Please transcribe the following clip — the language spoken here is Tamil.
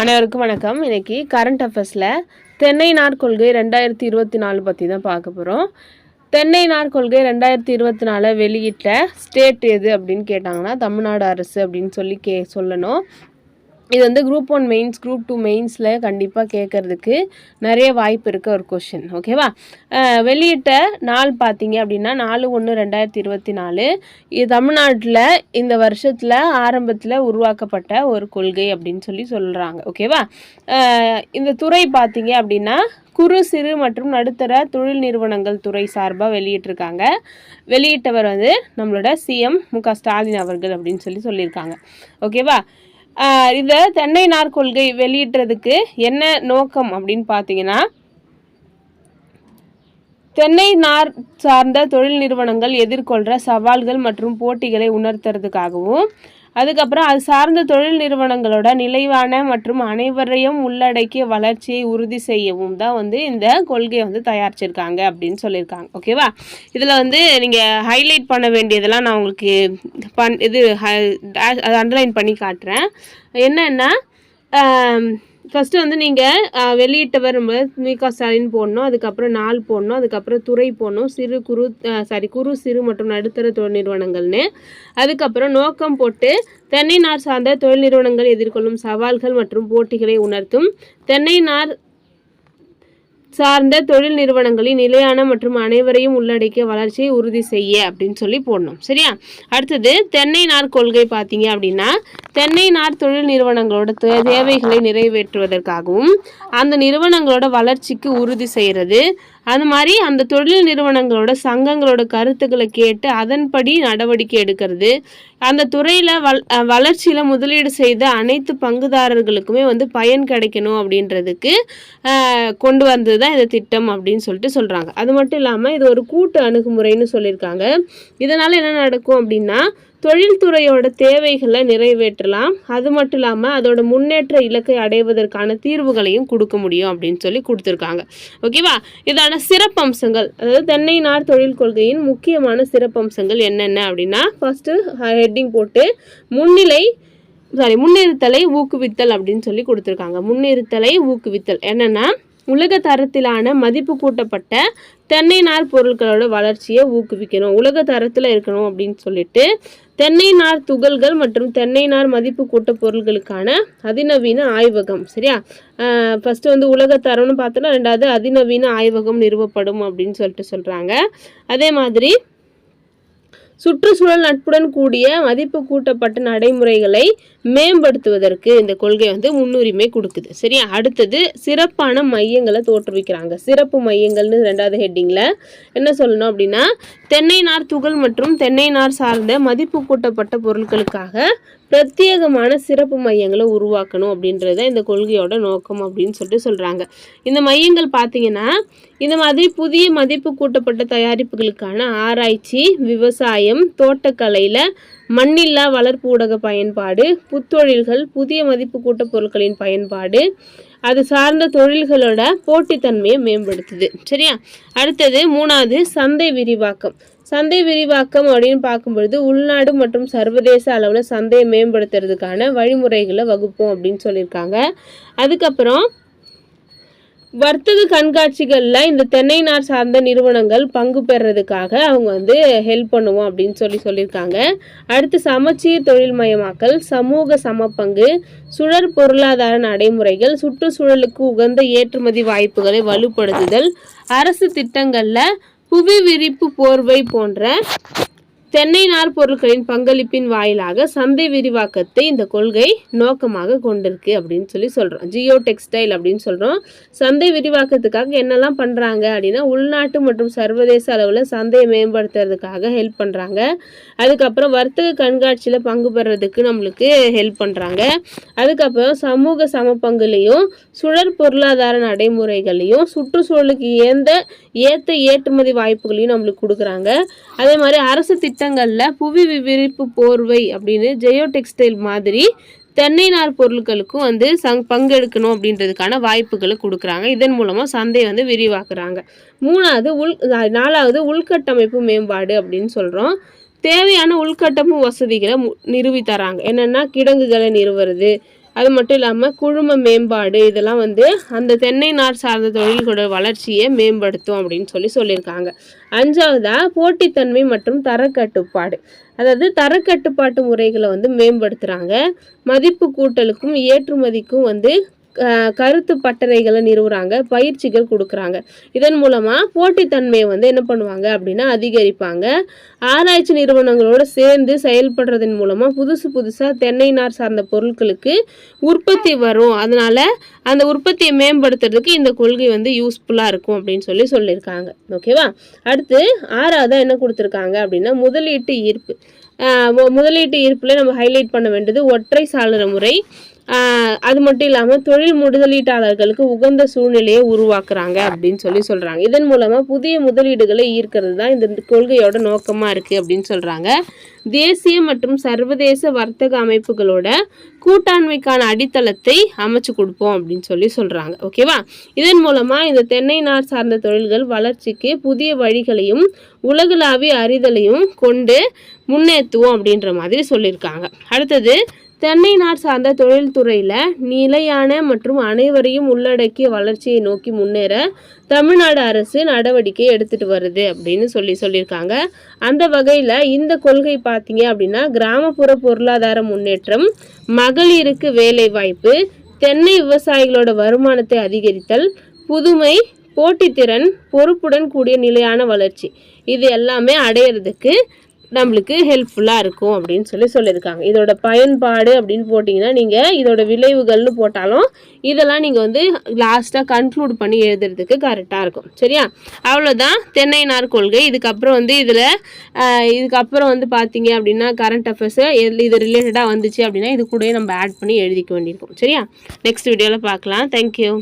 அனைவருக்கும் வணக்கம். இன்னைக்கு கரண்ட் அஃபேர்ஸில் தென்னை நாற்கொள்கை ரெண்டாயிரத்தி இருபத்தி நாலு பற்றி தான் பார்க்க போகிறோம் தென்னை நாற்கொள்கை ரெண்டாயிரத்தி இருபத்தி நாலு வெளியிட்ட ஸ்டேட் எது அப்படின்னு கேட்டாங்கன்னா தமிழ்நாடு அரசு அப்படின்னு சொல்லி கே சொல்லணும். இது வந்து group one mains group two மெயின்ஸில் கண்டிப்பாக கேட்குறதுக்கு நிறைய வாய்ப்பு இருக்க ஒரு கொஷின் ஓகேவா வெளியிட்ட நாள் பார்த்தீங்க அப்படின்னா நாலு ஒன்று ரெண்டாயிரத்தி இருபத்தி நாலு. இது தமிழ்நாட்டில் இந்த வருஷத்தில் ஆரம்பத்தில் உருவாக்கப்பட்ட ஒரு கொள்கை அப்படின்னு சொல்லி சொல்கிறாங்க ஓகேவா இந்த துறை பார்த்தீங்க அப்படின்னா குறு சிறு மற்றும் நடுத்தர தொழில் நிறுவனங்கள் துறை சார்பாக வெளியிட்டிருக்காங்க. வெளியிட்டவர் வந்து நம்மளோட சிஎம் மு க ஸ்டாலின் அவர்கள் அப்படின்னு சொல்லி சொல்லியிருக்காங்க. ஓகேவா இந்த தென்னை நார் கொள்கை வெளியிட்டதுக்கு என்ன நோக்கம் அப்படின்னு பார்த்தீங்கன்னா தென்னை நார் சார்ந்த தொழில் நிறுவனங்கள் எதிர்கொள்கிற சவால்கள் மற்றும் போட்டிகளை உணர்த்துறதுக்காகவும் அதுக்கப்புறம் அது சார்ந்த தொழில் நிறுவனங்களோட நிலைவான மற்றும் அனைவரையும் உள்ளடக்கிய வளர்ச்சியை உறுதி செய்யவும் தான் வந்து இந்த கொள்கையை வந்து தயாரிச்சிருக்காங்க அப்படின்னு சொல்லியிருக்காங்க. ஓகேவா இதில் வந்து நீங்கள் ஹைலைட் பண்ண வேண்டியதெல்லாம் நான் உங்களுக்கு பண் இது அண்டர்லைன் பண்ணி காட்டுறேன். என்னென்னா ஃபஸ்ட்டு வந்து நீங்கள் வெளியிட்டவர் மு க ஸ்டாலின் போடணும். அதுக்கப்புறம் நாள் போடணும். அதுக்கப்புறம் துறை போடணும். சிறு குறு சாரி குறு சிறு மற்றும் நடுத்தர தொழில் நிறுவனங்கள்னு. அதுக்கப்புறம் நோக்கம் போட்டு தென்னை நார் சார்ந்த தொழில் நிறுவனங்கள் எதிர்கொள்ளும் சவால்கள் மற்றும் போட்டிகளை உணர்த்தும். தென்னை நார் சார்ந்த தொழில் நிறுவனங்களின் நிலையான மற்றும் அனைவரையும் உள்ளடக்கிய வளர்ச்சியை உறுதி செய்ய அப்படின்னு சொல்லி போடணும். சரியா? அடுத்தது தென்னை நார் கொள்கை பார்த்தீங்க அப்படின்னா தென்னை நார் தொழில் நிறுவனங்களோட தே- தேவைகளை நிறைவேற்றுவதற்காகவும் அந்த நிறுவனங்களோட வளர்ச்சிக்கு உறுதி செய்கிறது அது மாதிரி அந்த தொழில் நிறுவனங்களோட சங்கங்களோட கருத்துக்களை கேட்டு அதன்படி நடவடிக்கை எடுக்கிறது. அந்த துறையில் வள் வளர்ச்சியில் முதலீடு செய்த அனைத்து பங்குதாரர்களுக்குமே வந்து பயன் கிடைக்கணும் அப்படின்றதுக்கு கொண்டு வந்தது தான் இந்த திட்டம் அப்படின்னு சொல்லிட்டு சொல்கிறாங்க அது மட்டும் இல்லாமல் இது ஒரு கூட்டு அணுகுமுறைன்னு சொல்லியிருக்காங்க. இதனால் என்ன நடக்கும் அப்படின்னா தொழில்துறையோட தேவைகளை நிறைவேற்றலாம். அது மட்டும் இல்லாமல் அதோட முன்னேற்ற இலக்கை அடைவதற்கான தீர்வுகளையும் கொடுக்க முடியும் அப்படின்னு சொல்லி கொடுத்துருக்காங்க. ஓகேவா இதான சிறப்பம்சங்கள். அதாவது தென்னை நார் தொழில் கொள்கையின் முக்கியமான சிறப்பம்சங்கள் என்னென்ன அப்படின்னா ஃபர்ஸ்ட்டு ஹெட்டிங் போட்டு முன்னிலை சாரி முன்னிறுத்தலை ஊக்குவித்தல் அப்படின்னு சொல்லி கொடுத்துருக்காங்க. முன்னிறுத்தலை ஊக்குவித்தல். என்னென்னா உலக தரத்திலான மதிப்பு கூட்டப்பட்ட தென்னை நார் பொருட்களோட வளர்ச்சியை ஊக்குவிக்கணும். உலக தரத்தில் இருக்கணும் அப்படின்னு சொல்லிட்டு தென்னை நார் துகள்கள் மற்றும் தென்னை நார் மதிப்பு கூட்ட பொருட்களுக்கான அதிநவீன ஆய்வகம் சரியா? ஃபஸ்ட்டு வந்து உலக தரம்னு பார்த்தோன்னா ரெண்டாவது அதிநவீன ஆய்வகம் நிறுவப்படும் அப்படின்னு சொல்லிட்டு சொல்கிறாங்க அதே மாதிரி சுற்றுச்சூழல் நட்புடன் கூடிய மதிப்பு கூட்டப்பட்ட நடைமுறைகளை மேம்படுத்துவதற்கு இந்த கொள்கை வந்து முன்னுரிமை கொடுக்குது. சரியா? அடுத்தது சிறப்பான மையங்களை தோற்றுவிக்கிறாங்க. சிறப்பு மையங்கள்னு ரெண்டாவது ஹெட்டிங்கில் என்ன சொல்லணும் அப்படின்னா தென்னை நார் துகள் மற்றும் தென்னை நார் சார்ந்த மதிப்பு கூட்டப்பட்ட பொருட்களுக்காக பிரத்யேகமான சிறப்பு மையங்களை உருவாக்கணும் அப்படின்றத இந்த கொள்கையோட நோக்கம் அப்படின்னு சொல்லிட்டு சொல்கிறாங்க இந்த மையங்கள் பார்த்தீங்கன்னா இந்த மாதிரி புதிய மதிப்பு கூட்டப்பட்ட தயாரிப்புகளுக்கான ஆராய்ச்சி விவசாயம் தோட்டக்கலையில் மண்ணில்லா வளர்ப்பு ஊடக பயன்பாடு புத்தொழில்கள் புதிய மதிப்பு கூட்ட பொருட்களின் பயன்பாடு அது சார்ந்த தொழில்களோட போட்டித்தன்மையை மேம்படுத்துது. சரியா? அடுத்தது மூணாவது சந்தை விரிவாக்கம். சந்தை விரிவாக்கம் அப்படின்னு பார்க்கும்பொழுது உள்நாடு மற்றும் சர்வதேச அளவில் சந்தையை மேம்படுத்துறதுக்கான வழிமுறைகளை வகுப்போம் அப்படின்னு சொல்லியிருக்காங்க. அதுக்கப்புறம் வர்த்தக கண்காட்சிகளில் இந்த தென்னை நார் சார்ந்த நிறுவனங்கள் பங்கு பெறதுக்காக அவங்க வந்து ஹெல்ப் பண்ணுவோம் அப்படின்னு சொல்லி சொல்லியிருக்காங்க. அடுத்து சமச்சீர் தொழில்மயமாக்கல் சமூக சமப்பங்கு சுழற் பொருளாதார நடைமுறைகள் சுற்றுச்சூழலுக்கு உகந்த ஏற்றுமதி வாய்ப்புகளை வலுப்படுத்துதல் அரசு திட்டங்களில் புவி விரிப்பு போர்வை போன்ற தென்னை நார் பொருட்களின் பங்களிப்பின் வாயிலாக சந்தை விரிவாக்கத்தை இந்த கொள்கை நோக்கமாக கொண்டிருக்கு அப்படின்னு சொல்லி சொல்கிறோம் ஜியோ டெக்ஸ்டைல் அப்படின்னு சொல்கிறோம் சந்தை விரிவாக்கத்துக்காக என்னெல்லாம் பண்ணுறாங்க அப்படின்னா உள்நாட்டு மற்றும் சர்வதேச அளவில் சந்தையை மேம்படுத்துறதுக்காக ஹெல்ப் பண்ணுறாங்க அதுக்கப்புறம் வர்த்தக கண்காட்சியில் பங்கு பெறதுக்கு நம்மளுக்கு ஹெல்ப் பண்ணுறாங்க அதுக்கப்புறம் சமூக சமபங்குலையும் சுழற் பொருளாதார நடைமுறைகளையும் சுற்றுச்சூழலுக்கு ஏந்த ஏற்ற ஏற்றுமதி வாய்ப்புகளையும் நம்மளுக்கு கொடுக்குறாங்க. அதே மாதிரி அரசு திட்டங்களில் புவி விவரிப்பு போர்வை அப்படின்னு ஜெயோ டெக்ஸ்டைல் மாதிரி தென்னை நார் பொருட்களுக்கும் வந்து சங் பங்கெடுக்கணும் அப்படின்றதுக்கான வாய்ப்புகளை கொடுக்குறாங்க. இதன் மூலமாக சந்தையை வந்து விரிவாக்குறாங்க. மூணாவது உள் நாலாவது உள்கட்டமைப்பு மேம்பாடு அப்படின்னு சொல்கிறோம் தேவையான உள்கட்டமைப்பு வசதிகளை மு- நிறுவி தராங்க என்னென்னா கிடங்குகளை நிறுவுறது அது மட்டும் இல்லாமல் குழும மேம்பாடு இதெல்லாம் வந்து அந்த தென்னை நார் சார்ந்த தொழில்களோட வளர்ச்சியை மேம்படுத்தும் அப்படின்னு சொல்லி சொல்லியிருக்காங்க. அஞ்சாவதாக போட்டித்தன்மை மற்றும் தரக்கட்டுப்பாடு. அதாவது தரக்கட்டுப்பாட்டு முறைகளை வந்து மேம்படுத்துகிறாங்க மதிப்பு கூட்டலுக்கும் ஏற்றுமதிக்கும் வந்து கருத்து பட்டறைகளை நிறுவுறாங்க பயிற்சிகள் கொடுக்குறாங்க. இதன் மூலமாக போட்டித்தன்மையை வந்து என்ன பண்ணுவாங்க அப்படின்னா அதிகரிப்பாங்க. ஆராய்ச்சி நிறுவனங்களோட சேர்ந்து செயல்படுறதன் மூலமாக புதுசு புதுசாக தென்னை நார் சார்ந்த பொருட்களுக்கு உற்பத்தி வரும். அதனால் அந்த உற்பத்தியை மேம்படுத்துறதுக்கு இந்த கொள்கை வந்து யூஸ்ஃபுல்லாக இருக்கும் அப்படின்னு சொல்லி சொல்லியிருக்காங்க. ஓகேவா அடுத்து ஆறாவதாக என்ன கொடுத்துருக்காங்க அப்படின்னா முதலீட்டு ஈர்ப்பு. முதலீட்டு ஈர்ப்பில் நம்ம ஹைலைட் பண்ண வேண்டியது ஒற்றை சாளர முறை அது மட்டும் இல்லாமல் தொழில் முதலீட்டாளர்களுக்கு உகந்த சூழ்நிலையை உருவாக்குறாங்க அப்படின்னு சொல்லி சொல்கிறாங்க இதன் மூலமாக புதிய முதலீடுகளை ஈர்க்கிறது தான் இந்த கொள்கையோட நோக்கமாக இருக்குது அப்படின்னு சொல்கிறாங்க தேசிய மற்றும் சர்வதேச வர்த்தக அமைப்புகளோட கூட்டாண்மைக்கான அடித்தளத்தை அமைச்சு கொடுப்போம் அப்படின்னு சொல்லி சொல்கிறாங்க ஓகேவா இதன் மூலமாக இந்த தென்னை நார் சார்ந்த தொழில்கள் வளர்ச்சிக்கு புதிய வழிகளையும் உலகளாவிய அறிதலையும் கொண்டு முன்னேற்றுவோம் அப்படின்ற மாதிரி சொல்லியிருக்காங்க. அடுத்தது தென்னை நார் சார்ந்த தொழில்துறையில் நிலையான மற்றும் அனைவரையும் உள்ளடக்கிய வளர்ச்சியை நோக்கி முன்னேற தமிழ்நாடு அரசு நடவடிக்கை எடுத்துட்டு வருது அப்படின்னு சொல்லி சொல்லியிருக்காங்க. அந்த வகையில் இந்த கொள்கை பார்த்தீங்க அப்படின்னா கிராமப்புற பொருளாதார முன்னேற்றம் மகளிருக்கு வேலை வாய்ப்பு தென்னை விவசாயிகளோட வருமானத்தை அதிகரித்தல் புதுமை போட்டித்திறன் பொறுப்புடன் கூடிய நிலையான வளர்ச்சி. இது எல்லாமே அடையிறதுக்கு நம்மளுக்கு ஹெல்ப்ஃபுல்லாக இருக்கும் அப்படின்னு சொல்லி சொல்லியிருக்காங்க. இதோட பயன்பாடு அப்படின்னு போட்டிங்கன்னா நீங்கள் இதோட விளைவுகள்னு போட்டாலும் இதெல்லாம் நீங்கள் வந்து லாஸ்ட்டாக கன்க்ளூட் பண்ணி எழுதுறதுக்கு கரெக்டாக இருக்கும். சரியா? அவ்வளோதான் தென்னை நார் கொள்கை. இதுக்கப்புறம் வந்து இதில் இதுக்கப்புறம் வந்து பார்த்தீங்க அப்படின்னா கரண்ட் அஃபேர்ஸு இது ரிலேட்டடாக வந்துச்சு அப்படின்னா இது கூடயே நம்ம ஆட் பண்ணி எழுதிக்க வேண்டியிருக்கும். சரியா? நெக்ஸ்ட் வீடியோவில் பார்க்கலாம். தேங்க்யூ